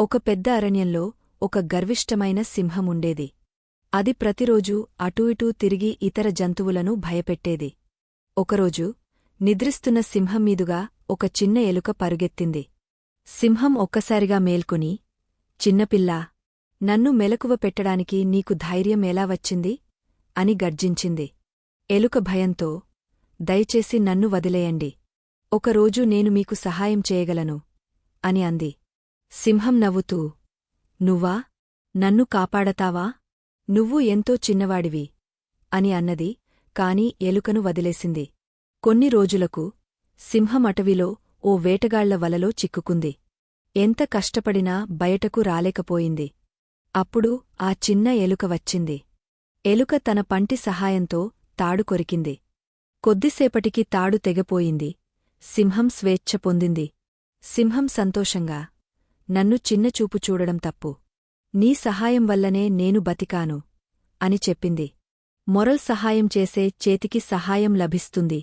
ఒక పెద్ద అరణ్యంలో ఒక గర్విష్టమైన సింహముండేది. అది ప్రతిరోజూ అటూ ఇటూ తిరిగి ఇతర జంతువులను భయపెట్టేది. ఒకరోజు నిద్రిస్తున్న సింహం మీదుగా ఒక చిన్న ఎలుక పరుగెత్తింది. సింహం ఒక్కసారిగా మేల్కొని చిన్నపిల్లా నన్ను మెలకువ పెట్టడానికి నీకు ధైర్యం ఎలా వచ్చింది? అని గర్జించింది. ఎలుక భయంతో దయచేసి నన్ను వదిలేయండి. ఒకరోజు నేను మీకు సహాయం చేయగలను అని అంది. సింహం నవ్వుతూ నువ్వా? నన్ను కాపాడతావా? నువ్వు ఎంతో చిన్నవాడివి అని అన్నది కాని ఎలుకను వదిలేసింది. కొన్ని రోజులకు సింహం అటవిలో ఓ వేటగాళ్ళ వలలో చిక్కుకుంది. ఎంత కష్టపడినా బయటకు రాలేకపోయింది. అప్పుడు ఆ చిన్న ఎలుక వచ్చింది. ఎలుక తన పంటి సహాయంతో తాడు కొరికింది. కొద్దిసేపటికి తాడు తెగపోయింది. సింహం స్వేచ్ఛ పొందింది. సింహం సంతోషంగా నన్ను చిన్నచూపు చూడడం తప్పు. నీ సహాయం వల్లనే నేను బతికాను అని చెప్పింది. మొరల్ సహాయం చేసే చేతికి సహాయం లభిస్తుంది.